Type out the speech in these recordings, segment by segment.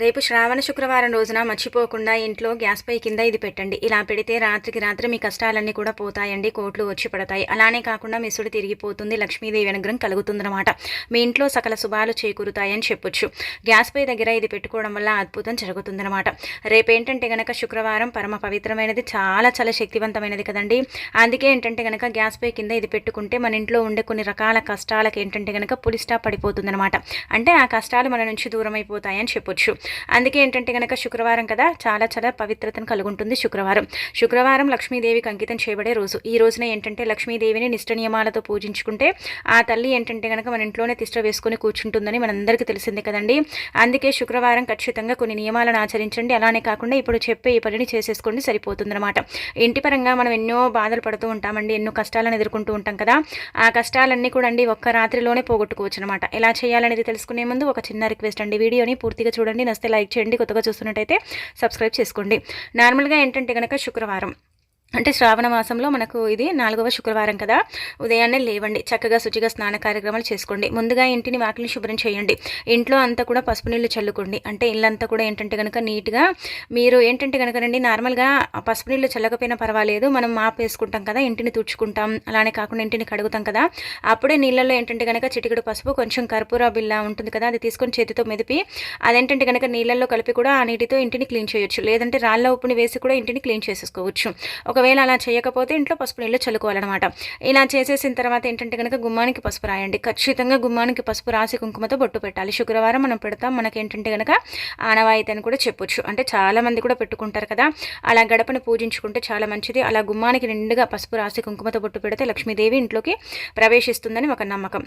రేపు శ్రావణ శుక్రవారం రోజున మర్చిపోకుండా ఇంట్లో గ్యాస్ పై కింద ఇది పెట్టండి. ఇలా పెడితే రాత్రికి రాత్రి మీ కష్టాలన్నీ కూడా పోతాయండి కోట్లు వచ్చి పడతాయి. అలానే కాకుండా మిసుడు తిరిగిపోతుంది లక్ష్మీదేవి అనుగ్రహం కలుగుతుందన్నమాట. మీ ఇంట్లో సకల శుభాలు చేకూరుతాయని చెప్పొచ్చు. గ్యాస్ పై దగ్గర ఇది పెట్టుకోవడం వల్ల అద్భుతం జరుగుతుందన్నమాట. రేపేంటంటే గనక శుక్రవారం పరమ పవిత్రమైనది చాలా చాలా శక్తివంతమైనది కదండి. అందుకే ఏంటంటే గనక గ్యాస్ పై కింద ఇది పెట్టుకుంటే మన ఇంట్లో ఉండే కొన్ని రకాల కష్టాలకు ఏంటంటే గనక పులిస్టా పడిపోతుందన్నమాట. అంటే ఆ కష్టాలు మన నుంచి దూరం అయిపోతాయని చెప్పొచ్చు. అందుకే ఏంటంటే కనుక శుక్రవారం కదా చాలా చాలా పవిత్రతను కలుగుంటుంది శుక్రవారం. శుక్రవారం లక్ష్మీదేవికి అంకితం చేయబడే రోజు. ఈ రోజున ఏంటంటే లక్ష్మీదేవిని నిష్ట నియమాలతో పూజించుకుంటే ఆ తల్లి ఏంటంటే కనుక మన ఇంట్లోనే తిష్ట వేసుకొని కూర్చుంటుందని మనందరికీ తెలిసింది కదండి. అందుకే శుక్రవారం ఖచ్చితంగా కొన్ని నియమాలను ఆచరించండి. అలానే కాకుండా ఇప్పుడు చెప్పే ఈ పనిని చేసేసుకోండి సరిపోతుందన్నమాట. ఇంటి పరంగా మనం ఎన్నో బాధలు పడుతూ ఉంటామండి ఎన్నో కష్టాలను ఎదుర్కొంటూ ఉంటాం కదా. ఆ కష్టాలన్నీ కూడా అండి ఒక్క రాత్రిలోనే పోగొట్టుకోవచ్చు అనమాట ఎలా చేయాలనేది తెలుసుకునే ముందు ఒక చిన్న రిక్వెస్ట్ అండి. వీడియోని పూర్తిగా చూడండి నచ్చితే లైక్ చేయండి. కొత్తగా చూస్తున్నట్టయితే సబ్స్క్రైబ్ చేసుకోండి. నార్మల్గా ఏంటంటే కనుక శుక్రవారం అంటే శ్రావణ మాసంలో మనకు ఇది నాలుగవ శుక్రవారం కదా. ఉదయాన్నే లేవండి. చక్కగా శుచిగా స్నాన కార్యక్రమాలు చేసుకోండి. ముందుగా ఇంటిని వాకిలిని శుభ్రం చేయండి. ఇంట్లో అంతా కూడా పసుపు నీళ్ళు చల్లుకోండి. అంటే ఇల్లంతా కూడా ఏంటంటే కనుక నీట్గా మీరు ఏంటంటే కనుక రండి నార్మల్గా పసుపు నీళ్ళు చల్లకపోయినా పర్వాలేదు. మనం మాప్ వేసుకుంటాం కదా ఇంటిని తుడుచుకుంటాం. అలానే కాకుండా ఇంటిని కడుగుతాం కదా. అప్పుడే నీళ్ళల్లో ఏంటంటే కనుక చిటికడు పసుపు కొంచెం కర్పూర బిల్ల ఉంటుంది కదా అది తీసుకొని చేతితో మెదిపి అదేంటంటే కనుక నీళ్ళల్లో కలిపి కూడా ఆ నీటితో ఇంటిని క్లీన్ చేయొచ్చు. లేదంటే రాళ్ళ ఉప్పుని వేసి కూడా ఇంటిని క్లీన్ చేసేసుకోవచ్చు. ఒకవేళ అలా చేయకపోతే ఇంట్లో పసుపు నీళ్ళు చల్లుకోవాలన్నమాట. ఇలా చేసేసిన తర్వాత ఏంటంటే కనుక గుమ్మానికి పసుపు రాయండి. ఖచ్చితంగా గుమ్మానికి పసుపు రాసి కుంకుమతో బొట్టు పెట్టాలి. శుక్రవారం మనం పెడతాం. మనకి ఏంటంటే కనుక ఆనవాయితీ అని కూడా చెప్పొచ్చు. అంటే చాలామంది కూడా పెట్టుకుంటారు కదా. అలా గడపను పూజించుకుంటే చాలా మంచిది. అలా గుమ్మానికి నిండుగా పసుపు రాసి కుంకుమతో బొట్టు పెడితే లక్ష్మీదేవి ఇంట్లోకి ప్రవేశిస్తుందని ఒక నమ్మకం.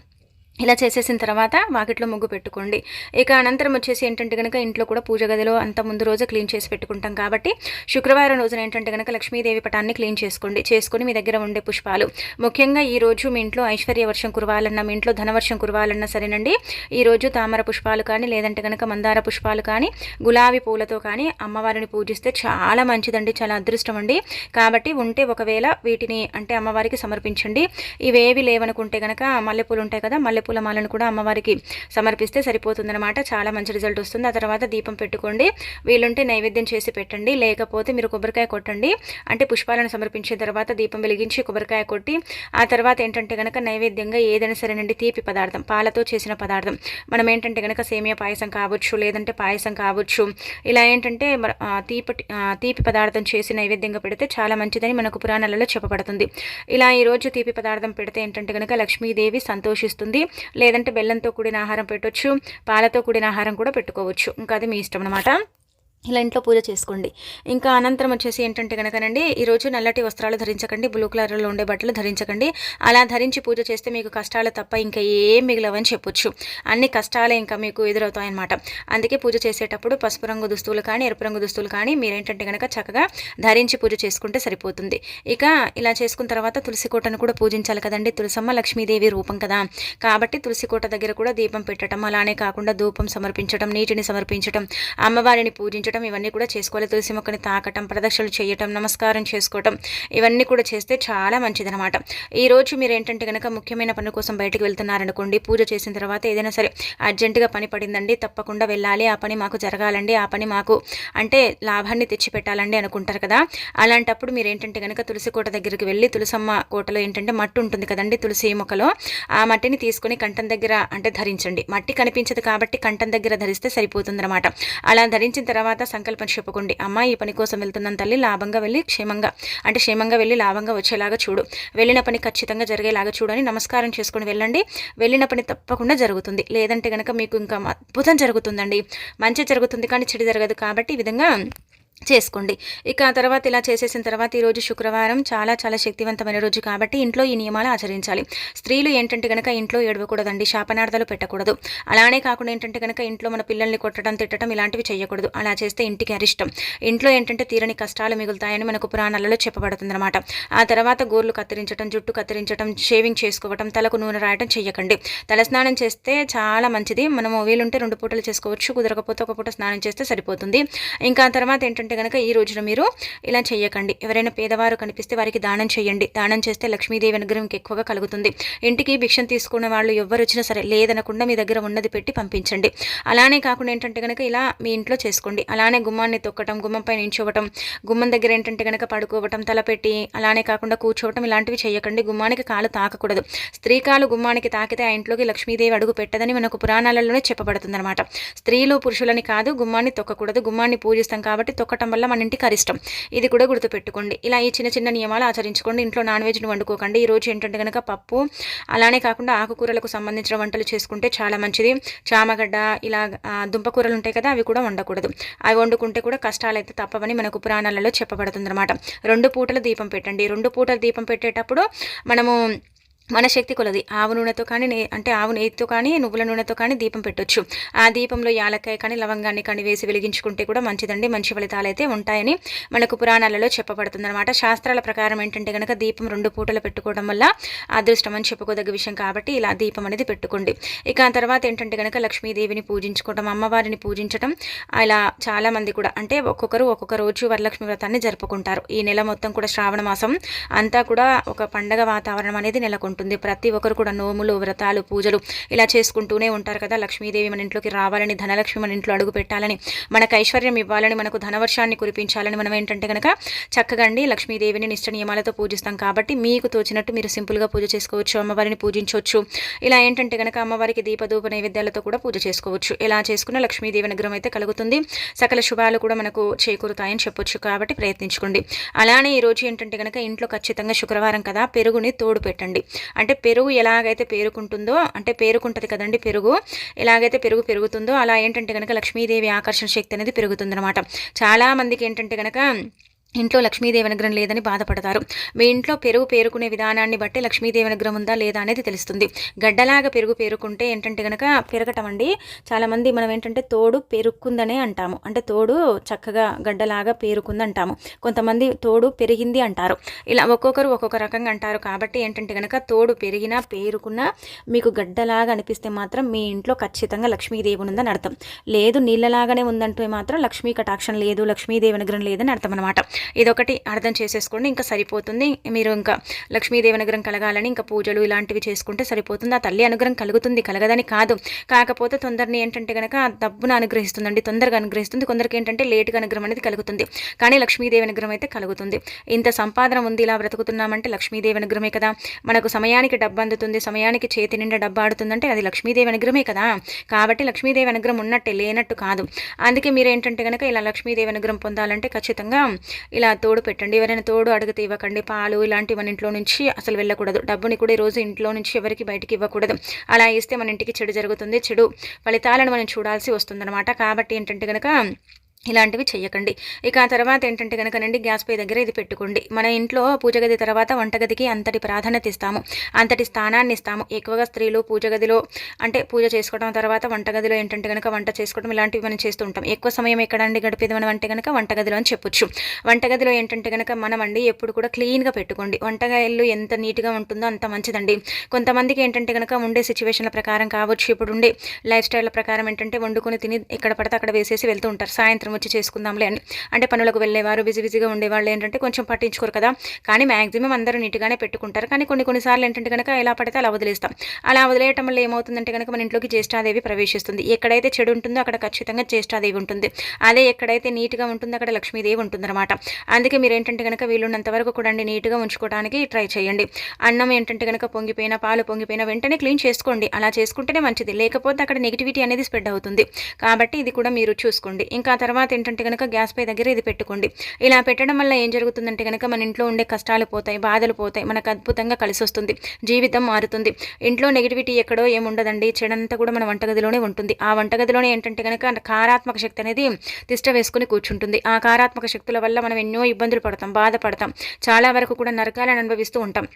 ఇలా చేసేసిన తర్వాత వాకిట్లో ముగ్గు పెట్టుకోండి. ఇక అనంతరం వచ్చేసి ఏంటంటే కనుక ఇంట్లో కూడా పూజ గదిలో అంత ముందు రోజు క్లీన్ చేసి పెట్టుకుంటాం కాబట్టి శుక్రవారం రోజున ఏంటంటే కనుక లక్ష్మీదేవి పటాన్ని క్లీన్ చేసుకోండి. చేసుకుని మీ దగ్గర ఉండే పుష్పాలు. ముఖ్యంగా ఈ రోజు మీ ఇంట్లో ఐశ్వర్య వర్షం కురవాలన్నా మీ ఇంట్లో ధనవర్షం కురవాలన్నా సరేనండి. ఈ రోజు తామర పుష్పాలు కానీ లేదంటే కనుక మందార పుష్పాలు కానీ గులాబీ పూలతో కానీ అమ్మవారిని పూజిస్తే చాలా మంచిదండి చాలా అదృష్టం అండి. కాబట్టి ఉంటే ఒకవేళ వీటిని అంటే అమ్మవారికి సమర్పించండి. ఇవేవి లేవనుకుంటే కనుక మల్లెపూలు ఉంటాయి కదా మల్లె పూలమాలను కూడా అమ్మవారికి సమర్పిస్తే సరిపోతుందనమాట చాలా మంచి రిజల్ట్ వస్తుంది. ఆ తర్వాత దీపం పెట్టుకోండి. వీలుంటే నైవేద్యం చేసి పెట్టండి. లేకపోతే మీరు కొబ్బరికాయ కొట్టండి. అంటే పుష్పాలను సమర్పించిన తర్వాత దీపం వెలిగించి కొబ్బరికాయ కొట్టి ఆ తర్వాత ఏంటంటే కనుక నైవేద్యంగా ఏదైనా సరేనండి తీపి పదార్థం పాలతో చేసిన పదార్థం. మనం ఏంటంటే కనుక సేమియా పాయసం కావచ్చు లేదంటే పాయసం కావచ్చు ఇలా ఏంటంటే తీపి తీపి పదార్థం చేసి నైవేద్యంగా పెడితే చాలా మంచిదని మనకు పురాణాలలో చెప్పబడుతుంది. ఇలా ఈరోజు తీపి పదార్థం పెడితే ఏంటంటే కనుక లక్ష్మీదేవి సంతోషిస్తుంది. లేదంటే బెల్లంతో కూడిన ఆహారం పెట్టవచ్చు పాలతో కూడిన ఆహారం కూడా పెట్టుకోవచ్చు. ఇంకా అది మీ ఇష్టం అనమాట ఇలా ఇంట్లో పూజ చేసుకోండి. ఇంకా అనంతరం వచ్చేసి ఏంటంటే కనుకనండి ఈరోజు నల్లటి వస్త్రాలు ధరించకండి బ్లూ కలర్లో ఉండే బట్టలు ధరించకండి. అలా ధరించి పూజ చేస్తే మీకు కష్టాలు తప్ప ఇంకా ఏం మిగిలవని చెప్పొచ్చు. అన్ని కష్టాలే ఇంకా మీకు ఎదురవుతాయన్నమాట. అందుకే పూజ చేసేటప్పుడు పసుపు రంగు దుస్తులు కానీ ఎరుపు రంగు దుస్తులు కానీ మీరేంటంటే కనుక చక్కగా ధరించి పూజ చేసుకుంటే సరిపోతుంది. ఇక ఇలా చేసుకున్న తర్వాత తులసి కోటను కూడా పూజించాలి కదండి. తులసమ్మ లక్ష్మీదేవి రూపం కదా. కాబట్టి తులసి కోట దగ్గర కూడా దీపం పెట్టడం అలానే కాకుండా ధూపం సమర్పించడం నీటిని సమర్పించడం అమ్మవారిని పూజించడం తాకటం ఇవన్నీ కూడా చేసుకోవాలి. తులసి మొక్కని తాకటం ప్రదక్షిణలు చేయటం నమస్కారం చేసుకోవటం ఇవన్నీ కూడా చేస్తే చాలా మంచిదనమాట ఈరోజు మీరు ఏంటంటే కనుక ముఖ్యమైన పని కోసం బయటకు వెళ్తున్నారనుకోండి పూజ చేసిన తర్వాత ఏదైనా సరే అర్జెంటుగా పని పడిందండి తప్పకుండా వెళ్ళాలి. ఆ పని మాకు జరగాలండి ఆ పని మాకు అంటే లాభాన్ని తెచ్చిపెట్టాలండి అనుకుంటారు కదా. అలాంటప్పుడు మీరు ఏంటంటే కనుక తులసి కోట దగ్గరికి వెళ్ళి తులసమ్మ కోటలో ఏంటంటే మట్టి ఉంటుంది కదండి తులసి మొక్కలో ఆ మట్టిని తీసుకొని కంఠం దగ్గర అంటే ధరించండి. మట్టి కనిపించదు కాబట్టి కంఠం దగ్గర ధరిస్తే సరిపోతుందన్నమాట. అలా ధరించిన తర్వాత సంకల్పం చెప్పుకోండి. అమ్మ ఈ పని కోసం వెళ్తున్నాను తల్లి లాభంగా వెళ్ళి క్షేమంగా. అంటే క్షేమంగా వెళ్ళి లాభంగా వచ్చేలాగా చూడు. వెళ్ళిన పని ఖచ్చితంగా జరిగేలాగా చూడని నమస్కారం చేసుకుని వెళ్ళండి. వెళ్ళిన పని తప్పకుండా జరుగుతుంది. లేదంటే కనుక మీకు ఇంకా అద్భుతం జరుగుతుందండి. మంచి జరుగుతుంది కానీ చెడు జరగదు కాబట్టి ఈ విధంగా చేసుకోండి. ఇక తర్వాత ఇలా చేసేసిన తర్వాత ఈరోజు శుక్రవారం చాలా చాలా శక్తివంతమైన రోజు కాబట్టి ఇంట్లో ఈ నియమాలు ఆచరించాలి. స్త్రీలు ఏంటంటే కనుక ఇంట్లో ఏడవకూడదండి శాపనార్థాలు పెట్టకూడదు. అలానే కాకుండా ఏంటంటే కనుక ఇంట్లో మన పిల్లల్ని కొట్టడం తిట్టడం ఇలాంటివి చేయకూడదు అలా చేస్తే ఇంటికి అరిష్టం. ఇంట్లో ఏంటంటే తీరని కష్టాలు మిగులుతాయని మనకు పురాణాలలో చెప్పబడుతుందన్నమాట. ఆ తర్వాత గోర్లు కత్తిరించడం జుట్టు కత్తిరించడం షేవింగ్ చేసుకోవటం తలకు నూనె రాయటం చేయకండి తలస్నానం చేస్తే చాలా మంచిది. మనము వీలుంటే రెండు పూటలు చేసుకోవచ్చు కుదరకపోతే ఒక పూట స్నానం చేస్తే సరిపోతుంది. ఇంకా తర్వాత ఏంటంటే ఏంటంటే కనుక ఈ రోజున మీరు ఇలా చేయకండి ఎవరైనా పేదవారు కనిపిస్తే వారికి దానం చేయండి దానం చేస్తే లక్ష్మీదేవి అనుగ్రహం ఎక్కువగా కలుగుతుంది. ఇంటికి భిక్షం తీసుకునే వాళ్ళు ఎవరు వచ్చినా సరే లేదనకుండా మీ దగ్గర ఉన్నది పెట్టి పంపించండి. అలానే కాకుండా ఏంటంటే కనుక ఇలా మీ ఇంట్లో చేసుకోండి. అలానే గుమ్మాన్ని తొక్కటం గుమ్మంపై ఇంచోవటం గుమ్మం దగ్గర ఏంటంటే కనుక పడుకోవటం తలపెట్టి అలానే కాకుండా కూర్చోవటం ఇలాంటివి చేయకండి గుమ్మానికి కాలు తాకకూడదు. స్త్రీ కాలు గుమ్మానికి తాకితే ఆ ఇంట్లోకి లక్ష్మీదేవి అడుగు పెట్టదని మనకు పురాణాలలోనే చెప్పబడుతుంది అనమాట స్త్రీలు పురుషులని కాదు గుమ్మాన్ని తొక్కకూడదు. గుమ్మాన్ని పూజిస్తాం కాబట్టి తొక్కటం వల్ల మన ఇంటికి అరిష్టం. ఇది కూడా గుర్తుపెట్టుకోండి. ఇలా ఈ చిన్న చిన్న నియమాలు ఆచరించుకోండి. ఇంట్లో నాన్ వెజ్ని వండుకోకండి. ఈరోజు ఏంటంటే కనుక పప్పు అలానే కాకుండా ఆకుకూరలకు సంబంధించిన వంటలు చేసుకుంటే చాలా మంచిది. చామగడ్డ ఇలా దుంపకూరలు ఉంటాయి కదా అవి కూడా వండకూడదు. అవి వండుకుంటే కూడా కష్టాలు అయితే తప్పవని మనకు పురాణాలలో చెప్పబడుతుంది అనమాట రెండు పూటల దీపం పెట్టండి. రెండు పూటల దీపం పెట్టేటప్పుడు మనము మన శక్తి కొలది. ఆవు నూనెతో కానీ నే అంటే ఆవు నెయ్యితో కానీ నువ్వుల నూనెతో కానీ దీపం పెట్టొచ్చు. ఆ దీపంలో యాలక్కాయ కానీ లవంగాన్ని కానీ వేసి వెలిగించుకుంటే కూడా మంచిదండి. మంచి ఫలితాలు అయితే ఉంటాయని మనకు పురాణాలలో చెప్పబడుతుందన్నమాట. శాస్త్రాల ప్రకారం ఏంటంటే కనుక దీపం రెండు పూటలు పెట్టుకోవడం వల్ల అదృష్టం అని చెప్పుకోదగ్గ విషయం కాబట్టి ఇలా దీపం అనేది పెట్టుకోండి. ఇక ఆ తర్వాత ఏంటంటే కనుక లక్ష్మీదేవిని పూజించుకోవడం అమ్మవారిని పూజించడం ఇలా చాలామంది కూడా అంటే ఒక్కొక్కరు ఒక్కొక్క రోజు వరలక్ష్మి వ్రతాన్ని జరుపుకుంటారు. ఈ నెల మొత్తం కూడా శ్రావణ మాసం అంతా కూడా ఒక పండగ వాతావరణం అనేది నెలకొంటుంది. ఉంటుంది. ప్రతి ఒక్కరు కూడా నోములు వ్రతాలు పూజలు ఇలా చేసుకుంటూనే ఉంటారు కదా. లక్ష్మీదేవి మన ఇంట్లోకి రావాలని ధనలక్ష్మి మన ఇంట్లో అడుగు పెట్టాలని మనకు ఐశ్వర్యం ఇవ్వాలని మనకు ధనవర్షాన్ని కురిపించాలని మనం ఏంటంటే కనుక చక్కగా అండి లక్ష్మీదేవిని నిష్ట నియమాలతో పూజిస్తాం కాబట్టి మీకు తోచినట్టు మీరు సింపుల్గా పూజ చేసుకోవచ్చు అమ్మవారిని పూజించవచ్చు. ఇలా ఏంటంటే కనుక అమ్మవారికి దీపదూప నైవేద్యాలతో కూడా పూజ చేసుకోవచ్చు. ఇలా చేసుకున్న లక్ష్మీదేవి అనుగ్రహం అయితే కలుగుతుంది. సకల శుభాలు కూడా మనకు చేకూరుతాయని చెప్పొచ్చు కాబట్టి ప్రయత్నించుకోండి. అలానే ఈరోజు ఏంటంటే కనుక ఇంట్లో ఖచ్చితంగా శుక్రవారం కదా పెరుగుని తోడు పెట్టండి. అంటే పెరుగు ఎలాగైతే పేరుకుంటుందో అంటే పేరుకుంటుంది కదండి పెరుగు ఎలాగైతే పెరుగు పెరుగుతుందో అలా ఏంటంటే కనుక లక్ష్మీదేవి ఆకర్షణ శక్తి అనేది పెరుగుతుందన్నమాట. చాలామందికి ఏంటంటే కనుక ఇంట్లో లక్ష్మీదేవి అనుగ్రహం లేదని బాధపడతారు. మీ ఇంట్లో పెరుగు పేరుకునే విధానాన్ని బట్టి లక్ష్మీదేవి అనుగ్రహం ఉందా లేదా అనేది తెలుస్తుంది. గడ్డలాగా పెరుగు పేరుకుంటే ఏంటంటే కనుక పెరగటం అండి చాలామంది మనం ఏంటంటే తోడు పెరుక్కుందనే అంటాము. అంటే తోడు చక్కగా గడ్డలాగా పేరుకుంది అంటాము కొంతమంది తోడు పెరిగింది అంటారు. ఇలా ఒక్కొక్కరు ఒక్కొక్క రకంగా అంటారు. కాబట్టి ఏంటంటే కనుక తోడు పెరిగినా పేరుకున్నా మీకు గడ్డలాగా అనిపిస్తే మాత్రం మీ ఇంట్లో ఖచ్చితంగా లక్ష్మీదేవి ఉందని అర్థం. లేదు నీళ్ళలాగానే ఉందంటే మాత్రం లక్ష్మీ కటాక్షం లేదు లక్ష్మీదేవి అనుగ్రహం లేదని అర్థం అనమాట ఇదొకటి అర్థం చేసేసుకోండి ఇంకా సరిపోతుంది. మీరు ఇంకా లక్ష్మీదేవి అనుగ్రహం కలగాలని ఇంకా పూజలు ఇలాంటివి చేసుకుంటే సరిపోతుంది. ఆ తల్లి అనుగ్రహం కలుగుతుంది కలగదని కాదు. కాకపోతే తొందరని ఏంటంటే కనుక డబ్బును అనుగ్రహిస్తుందండి తొందరగా అనుగ్రహిస్తుంది. కొందరికి ఏంటంటే లేటుగా అనుగ్రహం అనేది కలుగుతుంది. కానీ లక్ష్మీదేవి అనుగ్రహం అయితే కలుగుతుంది. ఇంత సంపాదన ఉంది ఇలా బ్రతుకుతున్నామంటే లక్ష్మీదేవి అనుగ్రహమే కదా. మనకు సమయానికి డబ్బు అందుతుంది సమయానికి చేతి నిండా డబ్బు ఆడుతుందంటే అది లక్ష్మీదేవి అనుగ్రహమే కదా. కాబట్టి లక్ష్మీదేవి అనుగ్రహం ఉన్నట్టే లేనట్టు కాదు. అందుకే మీరు ఏంటంటే కనుక ఇలా లక్ష్మీదేవి అనుగ్రహం పొందాలంటే ఖచ్చితంగా ఇలా తోడు పెట్టండి. ఎవరైనా తోడు అడిగితే ఇవ్వకండి. పాలు ఇలాంటివి మన ఇంట్లో నుంచి అసలు వెళ్ళకూడదు. డబ్బుని కూడా ఈరోజు ఇంట్లో నుంచి ఎవరికి బయటికి ఇవ్వకూడదు. అలా ఇస్తే మన ఇంటికి చెడు జరుగుతుంది. చెడు ఫలితాలను మనం చూడాల్సి వస్తుందన్నమాట. కాబట్టి ఏంటంటే కనుక ఇలాంటివి చేయకండి ఇక ఆ తర్వాత ఏంటంటే కనుకనండి గ్యాస్ పై దగ్గర ఇది పెట్టుకోండి. మన ఇంట్లో పూజ గది తర్వాత వంటగదికి అంతటి ప్రాధాన్యత ఇస్తాము. అంతటి స్థానాన్ని ఇస్తాము. ఎక్కువగా స్త్రీలు పూజ గదిలో అంటే పూజ చేసుకోవడం తర్వాత వంటగదిలో ఏంటంటే కనుక వంట చేసుకోవడం ఇలాంటివి మనం చేస్తూ ఉంటాం. ఎక్కువ సమయం ఎక్కడండి గడిపేది మనం అంటే కనుక వంటగదిలో అని చెప్పొచ్చు. వంటగదిలో ఏంటంటే కనుక మనం అండి ఎప్పుడు కూడా క్లీన్గా పెట్టుకోండి. వంటగదిలు ఎంత నీట్గా ఉంటుందో అంత మంచిదండి. కొంతమందికి ఏంటంటే కనుక ఉండే సిచ్యువేషన్ల ప్రకారం కావచ్చు ఇప్పుడు ఉండే లైఫ్ స్టైల్ ప్రకారం ఏంటంటే వండుకొని తిని ఎక్కడ పడితే అక్కడ వేసేసి వెళ్తూ ఉంటారు. సాయంత్రం వచ్చి చేసుకుందాంలే అని. అంటే పనులకు వెళ్ళేవారు బిజీ బిజీగా ఉండేవాళ్ళు ఏంటంటే కొంచెం పట్టించుకోరు కదా. కానీ మ్యాక్సిమం అందరూ నీట్గానే పెట్టుకుంటారు. కానీ కొన్ని కొన్నిసార్లు ఏంటంటే కనుక ఎలా పడితే అలా వదిలేస్తాం. అలా వదిలేయటం వల్ల ఏమవుతుందంటే కనుక మన ఇంట్లోకి జ్యేష్ఠాదేవి ప్రవేశిస్తుంది. ఎక్కడైతే చెడు ఉంటుందో అక్కడ ఖచ్చితంగా జ్యేష్ఠాదేవి ఉంటుంది. అదే ఎక్కడైతే నీట్గా ఉంటుందో అక్కడ లక్ష్మీదేవి ఉంటుందన్నమాట. అందుకే మీరు ఏంటంటే కనుక వీలున్నంత వరకు కూడా అండి నీట్గా ఉంచుకోవడానికి ట్రై చేయండి. అన్నం ఏంటంటే కనుక పొంగిపోయిన పాలు పొంగిపోయిన వెంటనే క్లీన్ చేసుకోండి. అలా చేసుకుంటేనే మంచిది. లేకపోతే అక్కడ నెగిటివిటీ అనేది స్ప్రెడ్ అవుతుంది. కాబట్టి ఇది కూడా మీరు చూసుకోండి. ఇంకా తర్వాత ఏంటంటే కనుక గ్యాస్ పై దగ్గర ఇది పెట్టుకోండి. ఇలా పెట్టడం వల్ల ఏం జరుగుతుందంటే కనుక మన ఇంట్లో ఉండే కష్టాలు పోతాయి బాధలు పోతాయి మనకు అద్భుతంగా కలిసి వస్తుంది జీవితం మారుతుంది. ఇంట్లో నెగిటివిటీ ఎక్కడో ఏముండదండి చెడంతా కూడా మన వంటగదిలోనే ఉంటుంది. ఆ వంటగదిలోనే ఏంటంటే కనుక కారాత్మక శక్తి అనేది తిష్ట వేసుకుని కూర్చుంటుంది. ఆ కారాత్మక శక్తుల వల్ల మనం ఎన్నో ఇబ్బందులు పడతాం బాధపడతాం. చాలా వరకు కూడా నరకాలను అనుభవిస్తూ ఉంటాం.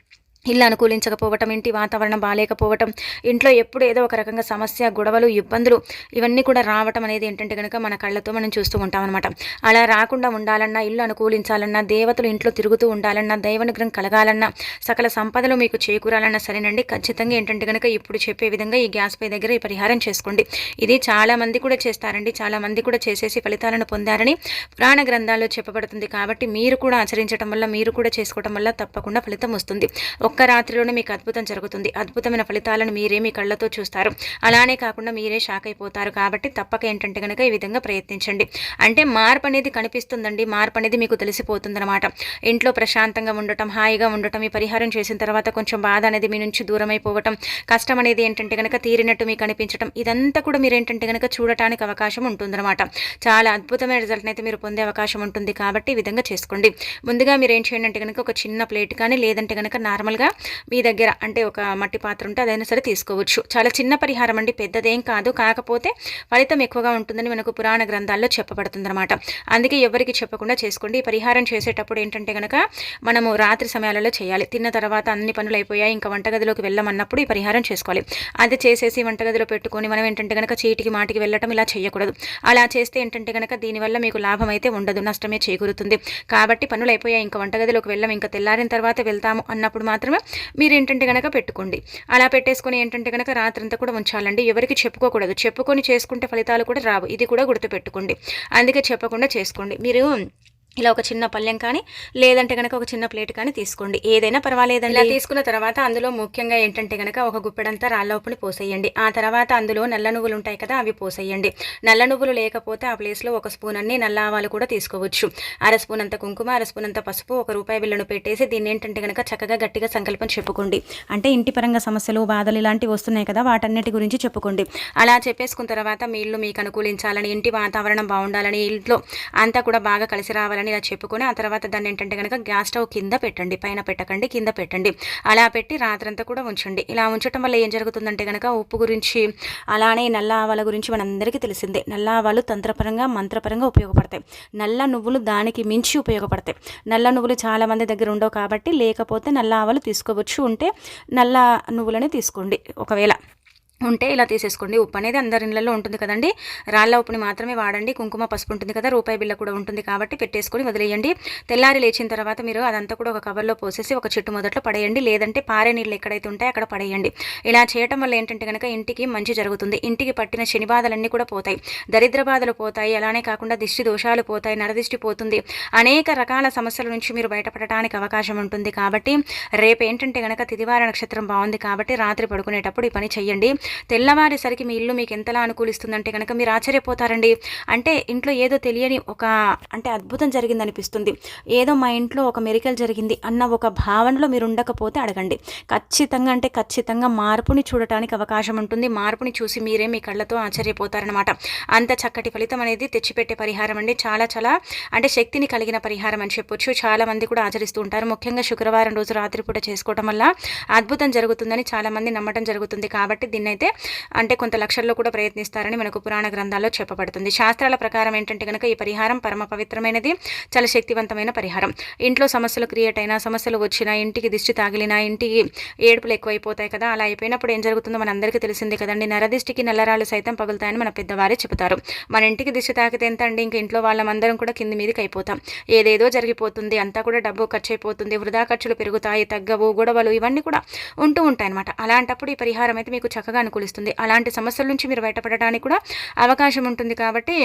ఇల్లు అనుకూలించకపోవటం ఇంటి వాతావరణం బాగాలేకపోవటం ఇంట్లో ఎప్పుడు ఏదో ఒక రకంగా సమస్య గొడవలు ఇబ్బందులు ఇవన్నీ కూడా రావటం అనేది ఏంటంటే కనుక మన కళ్ళతో మనం చూస్తూ ఉంటాం అనమాట అలా రాకుండా ఉండాలన్నా ఇల్లు అనుకూలించాలన్నా దేవతలు ఇంట్లో తిరుగుతూ ఉండాలన్నా దైవనుగ్రహం కలగాలన్నా సకల సంపదలు మీకు చేకూరాలన్నా సరేనండి. ఖచ్చితంగా ఏంటంటే కనుక ఇప్పుడు చెప్పే విధంగా ఈ గ్యాస్ పై దగ్గర ఈ పరిహారం చేసుకోండి. ఇది చాలా మంది కూడా చేస్తారండి. చాలా మంది కూడా చేసేసి ఫలితాలను పొందారని పురాణ గ్రంథాల్లో చెప్పబడుతుంది. కాబట్టి మీరు కూడా ఆచరించడం వల్ల మీరు కూడా చేసుకోవడం వల్ల తప్పకుండా ఫలితం వస్తుంది. ఒక్క రాత్రిలోనే మీకు అద్భుతం జరుగుతుంది. అద్భుతమైన ఫలితాలను మీరే మీ కళ్ళతో చూస్తారు. అలానే కాకుండా మీరే షాక్ అయిపోతారు. కాబట్టి తప్పక ఏంటంటే కనుక ఈ విధంగా ప్రయత్నించండి. అంటే మార్పు అనేది కనిపిస్తుందండి. మార్పు అనేది మీకు తెలిసిపోతుందన్నమాట. ఇంట్లో ప్రశాంతంగా ఉండటం హాయిగా ఉండటం ఈ పరిహారం చేసిన తర్వాత కొంచెం బాధ అనేది మీ నుంచి దూరం అయిపోవటం కష్టం అనేది ఏంటంటే కనుక తీరినట్టు మీకు అనిపించడం ఇదంతా కూడా మీరు ఏంటంటే కనుక చూడటానికి అవకాశం ఉంటుందన్నమాట. చాలా అద్భుతమైన రిజల్ట్ అయితే మీరు పొందే అవకాశం ఉంటుంది. కాబట్టి ఈ విధంగా చేసుకోండి. ముందుగా మీరు ఏం చేయండి అంటే కనుక ఒక చిన్న ప్లేట్ కానీ లేదంటే కనుక నార్మల్గా మీ దగ్గర అంటే ఒక మట్టి పాత్ర ఉంటే అదైనా సరే తీసుకోవచ్చు. చాలా చిన్న పరిహారం అండి పెద్దదేం కాదు. కాకపోతే ఫలితం ఎక్కువగా ఉంటుందని మనకు పురాణ గ్రంథాల్లో చెప్పబడుతుందన్నమాట. అందుకే ఎవరికి చెప్పకుండా చేసుకోండి. ఈ పరిహారం చేసేటప్పుడు ఏంటంటే కనుక మనము రాత్రి సమయాలలో చేయాలి. తిన్న తర్వాత అన్ని పనులు అయిపోయాయి ఇంకా వంటగదిలోకి వెళ్ళమన్నప్పుడు ఈ పరిహారం చేసుకోవాలి. అది చేసేసి వంటగదిలో పెట్టుకొని మనం ఏంటంటే కనుక చీటికి మాటికి వెళ్ళటం ఇలా చేయకూడదు. అలా చేస్తే ఏంటంటే కనుక దీనివల్ల మీకు లాభం అయితే ఉండదు. నష్టమే చేకూరుతుంది. కాబట్టి పనులు అయిపోయాయి ఇంకా వంటగదిలోకి వెళ్ళాం ఇంకా తెల్లారిన తర్వాత వెళ్తాము అన్నప్పుడు మాత్రం మాత్రమే మీరు ఏంటంటే కనుక పెట్టుకోండి. అలా పెట్టేసుకొని ఏంటంటే కనుక రాత్రంతా కూడా ఉంచాలండి. ఎవరికి చెప్పుకోకూడదు. చెప్పుకొని చేసుకుంటే ఫలితాలు కూడా రావు. ఇది కూడా గుర్తుపెట్టుకోండి. అందుకే చెప్పకుండా చేసుకోండి. మీరు ఇలా ఒక చిన్న పళ్ళెం కానీ లేదంటే కనుక ఒక చిన్న ప్లేట్ కానీ తీసుకోండి. ఏదైనా పర్వాలేదండి. ఇలా తీసుకున్న తర్వాత అందులో ముఖ్యంగా ఏంటంటే కనుక ఒక గుప్పెడంతా రాళ్ళ ఉప్పుని పోసేయండి. ఆ తర్వాత అందులో నల్ల నువ్వులు ఉంటాయి కదా అవి పోసేయండి. నల్ల నువ్వులు లేకపోతే ఆ ప్లేస్లో ఒక స్పూన్ అన్ని నల్ల ఆవాలు కూడా తీసుకోవచ్చు. అర స్పూన్ అంత కుంకుమ అర స్పూన్ అంత పసుపు ఒక రూపాయి బిల్లును పెట్టేసి దీన్ని ఏంటంటే కనుక చక్కగా గట్టిగా సంకల్పం చెప్పుకోండి. అంటే ఇంటి పరంగా సమస్యలు బాధలు ఇలాంటివి వస్తున్నాయి కదా వాటన్నిటి గురించి చెప్పుకోండి. అలా చెప్పేసుకున్న తర్వాత మీ ఇల్లు మీకు అనుకూలించాలని ఇంటి వాతావరణం బాగుండాలని ఇంట్లో అంతా కూడా బాగా కలిసి రావాలని ఇలా చెప్పుకొని ఆ తర్వాత దాన్ని ఏంటంటే కనుక గ్యాస్ స్టవ్ కింద పెట్టండి పైన పెట్టకండి కింద పెట్టండి. అలా పెట్టి రాత్రంతా కూడా ఉంచండి. ఇలా ఉంచడం వల్ల ఏం జరుగుతుందంటే కనుక ఉప్పు గురించి అలానే నల్ల ఆవాల గురించి మనందరికీ తెలిసిందే. నల్ల ఆవాలు తంత్రపరంగా మంత్రపరంగా ఉపయోగపడతాయి. నల్ల నువ్వులు దానికి మించి ఉపయోగపడతాయి. నల్ల నువ్వులు చాలామంది దగ్గర ఉండవు కాబట్టి లేకపోతే నల్ల ఆవాలు తీసుకోవచ్చు. ఉంటే నల్ల నువ్వులనే తీసుకోండి ఒకవేళ. ఉంటే ఇలా తీసేసుకోండి. ఉప్పు అనేది అందరి ఇళ్ళల్లో ఉంటుంది కదండి. రాళ్ళ ఉప్పుని మాత్రమే వాడండి. కుంకుమ పసుపు ఉంటుంది కదా రూపాయి బిల్ల కూడా ఉంటుంది కాబట్టి పెట్టేసుకొని వదిలేయండి. తెల్లారి లేచిన తర్వాత మీరు అదంతా కూడా ఒక కవర్లో పోసేసి ఒక చెట్టు మొదట్లో పడేయండి. లేదంటే పారే నీళ్ళు ఎక్కడైతే ఉంటాయో అక్కడ పడేయండి. ఇలా చేయటం వల్ల ఏంటంటే కనుక ఇంటికి మంచి జరుగుతుంది. ఇంటికి పట్టిన శని బాధలన్నీ కూడా పోతాయి. దరిద్ర బాధలు పోతాయి. అలానే కాకుండా దిష్టి దోషాలు పోతాయి. నరదిష్టి పోతుంది. అనేక రకాల సమస్యల నుంచి మీరు బయటపడటానికి అవకాశం ఉంటుంది కాబట్టి రేపు ఏంటంటే కనుక తిదివార నక్షత్రం బాగుంది కాబట్టి రాత్రి పడుకునేటప్పుడు ఈ పని చేయండి తెల్లవారేసరికి మీ ఇల్లు మీకు ఎంతలా అనుకూలిస్తుందంటే కనుక మీరు ఆశ్చర్యపోతారండి. అంటే ఇంట్లో ఏదో తెలియని ఒక అంటే అద్భుతం జరిగింది అనిపిస్తుంది ఏదో మా ఇంట్లో ఒక మెరికల్ జరిగింది అన్న ఒక భావనలో మీరు ఉండకపోతే అడగండి. ఖచ్చితంగా అంటే ఖచ్చితంగా మార్పుని చూడటానికి అవకాశం ఉంటుంది. మార్పుని చూసి మీరే మీ కళ్ళతో ఆశ్చర్యపోతారనమాట అంత చక్కటి ఫలితం అనేది తెచ్చిపెట్టే పరిహారం అండి. చాలా చాలా అంటే శక్తిని కలిగిన పరిహారం అని చెప్పొచ్చు. చాలామంది కూడా ఆచరిస్తూ ఉంటారు. ముఖ్యంగా శుక్రవారం రోజు రాత్రిపూట చేసుకోవడం వల్ల అద్భుతం జరుగుతుందని చాలామంది నమ్మటం జరుగుతుంది. కాబట్టి దీన్ని అయితే అంటే కొంత లక్షల్లో కూడా ప్రయత్నిస్తారని మనకు పురాణ గ్రంథాల్లో చెప్పబడుతుంది. శాస్త్రాల ప్రకారం ఏంటంటే కనుక ఈ పరిహారం పరమ పవిత్రమైనది చాలా శక్తివంతమైన పరిహారం. ఇంట్లో సమస్యలు క్రియేట్ అయినా సమస్యలు వచ్చినా ఇంటికి దిష్టి తాగిలినా ఇంటికి ఏడుపులు ఎక్కువైపోతాయి కదా అలా అయిపోయినప్పుడు ఏం జరుగుతుందో మన అందరికీ తెలిసిందే కదండి. నరదిష్టికి నల్లరాళ్ళు సైతం పగులుతాయని మన పెద్దవారే చెబుతారు. మన ఇంటికి దిష్టి తాకితే ఎంత అండి? ఇంక ఇంట్లో వాళ్ళమందరం కూడా కింది మీదకి అయిపోతాం. ఏదేదో జరిగిపోతుంది అంతా కూడా డబ్బు ఖర్చు అయిపోతుంది వృధా ఖర్చులు పెరుగుతాయి తగ్గవు గొడవలు ఇవన్నీ కూడా ఉంటూ ఉంటాయి అనమాట అలాంటప్పుడు ఈ పరిహారం అయితే మీకు చక్కగా అనుకూలిస్తుంది. అలాంటి సమస్యల నుంచి మీరు బయటపడడానికి కూడా అవకాశం ఉంటుంది కాబట్టి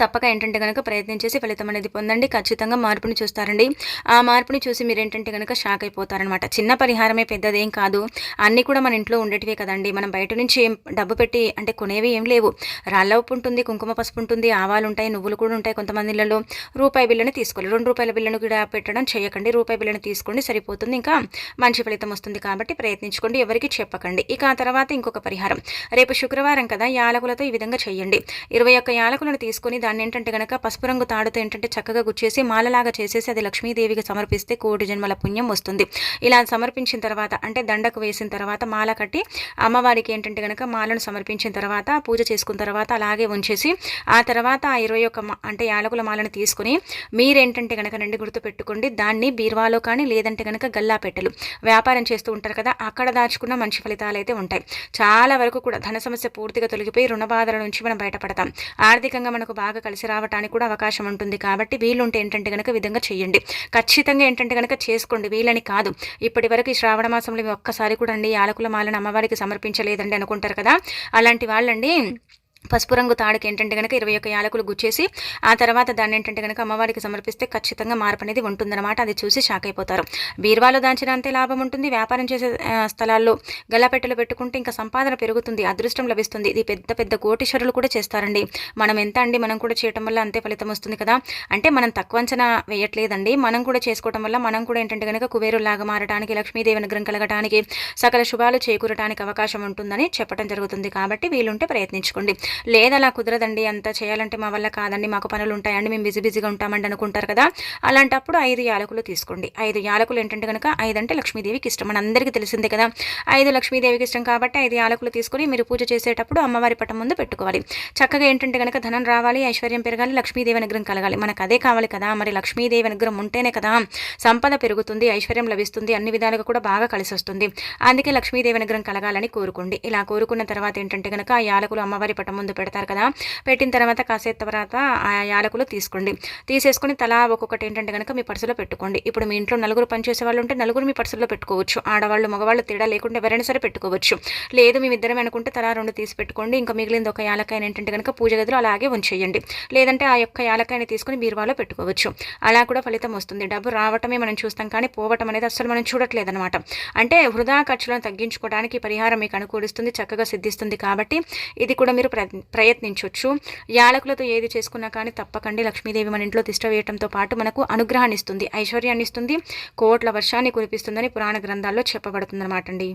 తప్పక ఏంటంటే కనుక ప్రయత్నం చేసి ఫలితం అనేది పొందండి. ఖచ్చితంగా మార్పుని చూస్తారండి. ఆ మార్పుని చూసి మీరు ఏంటంటే కనుక షాక్ అయిపోతారనమాట చిన్న పరిహారమే పెద్దదేం కాదు. అన్నీ కూడా మన ఇంట్లో ఉండేటివే కదండి. మనం బయట నుంచి ఏం డబ్బు పెట్టి అంటే కొనేవి ఏం లేవు. రాళ్ళ ఉప్పు ఉంటుంది కుంకుమ పసుపు ఉంటుంది ఆవాలు ఉంటాయి నువ్వులు కూడా ఉంటాయి కొంతమంది ఇళ్ళలో రూపాయి బిల్లుని తీసుకోవాలి. రెండు రూపాయల బిల్లును కూడా పెట్టడం చేయకండి. రూపాయి బిల్లుని తీసుకోండి సరిపోతుంది. ఇంకా మంచి ఫలితం వస్తుంది కాబట్టి ప్రయత్నించుకోండి. ఎవరికి చెప్పకండి. ఇక ఆ తర్వాత ఇంకొక పరిహారం. రేపు శుక్రవారం కదా యాలకులతో ఈ విధంగా చేయండి. ఇరవై ఒక్క యాలకులను తీసుకొని దాన్ని ఏంటంటే కనుక పసుపు రంగు తాడుతో ఏంటంటే చక్కగా గుచ్చేసి మాలలాగా చేసేసి అది లక్ష్మీదేవికి సమర్పిస్తే కోటి జన్మల పుణ్యం వస్తుంది. ఇలా సమర్పించిన తర్వాత అంటే దండకు వేసిన తర్వాత మాల కట్టి అమ్మవారికి ఏంటంటే కనుక మాలను సమర్పించిన తర్వాత పూజ చేసుకున్న తర్వాత అలాగే ఉంచేసి ఆ తర్వాత ఆ ఇరవై ఒక్క అంటే యాలకుల మాలను తీసుకుని మీరేంటంటే కనుక రెండు గుర్తు పెట్టుకోండి దాన్ని బీర్వాలో కానీ లేదంటే కనుక గల్లా పెట్టలు. వ్యాపారం చేస్తూ ఉంటారు కదా అక్కడ దాచుకున్న మంచి ఫలితాలు అయితే ఉంటాయి. చాలా వరకు కూడా ధన సమస్య పూర్తిగా తొలగిపోయి రుణ బాధల నుంచి మనం బయటపడతాం. ఆర్థికంగా మనకు బాగా కలిసి రావడానికి కూడా అవకాశం ఉంటుంది. కాబట్టి వీలుంటే ఏంటంటే కనుక విధంగా చేయండి ఖచ్చితంగా ఏంటంటే కనుక చేసుకోండి. వీలని కాదు. ఇప్పటి వరకు ఈ శ్రావణ మాసంలో ఒక్కసారి కూడా అండి యాలకుల మాలను అమ్మవారికి సమర్పించలేదండి అనుకుంటారు కదా? అలాంటి వాళ్ళండి పసుపు రంగు తాడుకి ఏంటంటే కనుక ఇరవై ఒక్క యాలకులు గుచ్చేసి ఆ తర్వాత దాన్ని ఏంటంటే కనుక అమ్మవారికి సమర్పిస్తే ఖచ్చితంగా మార్పు అనేది ఉంటుందన్నమాట. అది చూసి షాక్ అయిపోతారు. బీరువాలో దాచిన అంతే లాభం ఉంటుంది. వ్యాపారం చేసే స్థలాల్లో గల్లాపెట్టెలు పెట్టుకుంటే ఇంకా సంపాదన పెరుగుతుంది అదృష్టం లభిస్తుంది. ఇది పెద్ద పెద్ద కోటీశ్వరులు కూడా చేస్తారండి. మనం ఎంత అండి మనం కూడా చేయటం వల్ల అంతే ఫలితం వస్తుంది కదా? అంటే మనం తక్కువ అంచనా వేయట్లేదండి. మనం కూడా చేసుకోవటం వల్ల మనం కూడా ఏంటంటే కనుక కుబేరులాగా మారడానికి లక్ష్మీదేవి అనుగ్రహం కలగడానికి సకల శుభాలు చేకూరటానికి అవకాశం ఉంటుందని చెప్పడం జరుగుతుంది. కాబట్టి వీలుంటే ప్రయత్నించుకోండి. లేదు అలా కుదరదండి అంత చేయాలంటే మా వల్ల కాదండి మాకు పనులు ఉంటాయండి మేము బిజీ బిజీగా ఉంటామండి అనుకుంటారు కదా. అలాంటప్పుడు ఐదు యాలకులు తీసుకోండి. ఐదు యాలకులు ఏంటంటే కనుక ఐదు అంటే లక్ష్మీదేవికి ఇష్టం మన అందరికీ తెలిసిందే కదా. ఐదు లక్ష్మీదేవికి ఇష్టం కాబట్టి ఐదు యాలకులు తీసుకుని మీరు పూజ చేసేటప్పుడు అమ్మవారి పట్టం ముందు పెట్టుకోవాలి. చక్కగా ఏంటంటే కనుక ధనం రావాలి ఐశ్వర్యం పెరగాలి లక్ష్మీదేవి అనుగ్రహం కలగాలి. మనకు అదే కావాలి కదా మరి లక్ష్మీదేవి అనుగ్రహం ఉంటేనే కదా సంపద పెరుగుతుంది ఐశ్వర్యం లభిస్తుంది అన్ని విధాలుగా కూడా బాగా కలిసి వస్తుంది. అందుకే లక్ష్మీదేవి అనుగ్రహం కలగాలని కోరుకోండి. ఇలా కోరుకున్న తర్వాత ఏంటంటే కనుక ఆ యాలకులు అమ్మవారి పట్టం ముందు పెడతారు కదా. పెట్టిన తర్వాత కాసేపు తర్వాత ఆ యాలకులు తీసుకోండి. తీసేసుకుని తలా ఒక్కొక్కటి ఏంటంటే కనుక మీ పర్సులో పెట్టుకోండి. ఇప్పుడు మీ ఇంట్లో నలుగురు పనిచేసే వాళ్ళు ఉంటే నలుగురు మీ పర్సులో పెట్టుకోవచ్చు. ఆడవాళ్ళు మగవాళ్ళు తేడా లేకుండా ఎవరైనా సరే పెట్టుకోవచ్చు. లేదు మీ ఇద్దరం అనుకుంటే తలా రెండు తీసి పెట్టుకోండి. ఇంకా మిగిలింది ఒక యాలకాయని ఏంటంటే కనుక పూజ గదిలో అలాగే ఉంచేయండి. లేదంటే ఆ యొక్క యాలకాయని తీసుకుని బీరువాలో పెట్టుకోవచ్చు. అలా కూడా ఫలితం వస్తుంది. డబ్బు రావటమే మనం చూస్తాం కానీ పోవటం అనేది అసలు మనం చూడట్లేదనమాట అంటే వృధా ఖర్చులను తగ్గించుకోవడానికి పరిహారం మీకు అనుకూలిస్తుంది చక్కగా సిద్ధిస్తుంది కాబట్టి ఇది కూడా మీరు ప్రయత్నించవచ్చు యాలకులతో ఏది చేసుకున్నా కానీ తప్పకండి. లక్ష్మీదేవి మన ఇంట్లో తిష్ట వేయటంతో పాటు మనకు అనుగ్రహాన్ని ఇస్తుంది ఐశ్వర్యాన్ని ఇస్తుంది కోట్ల వర్షాన్ని కురిపిస్తుందని పురాణ గ్రంథాల్లో చెప్పబడుతుందన్నమాట అండి.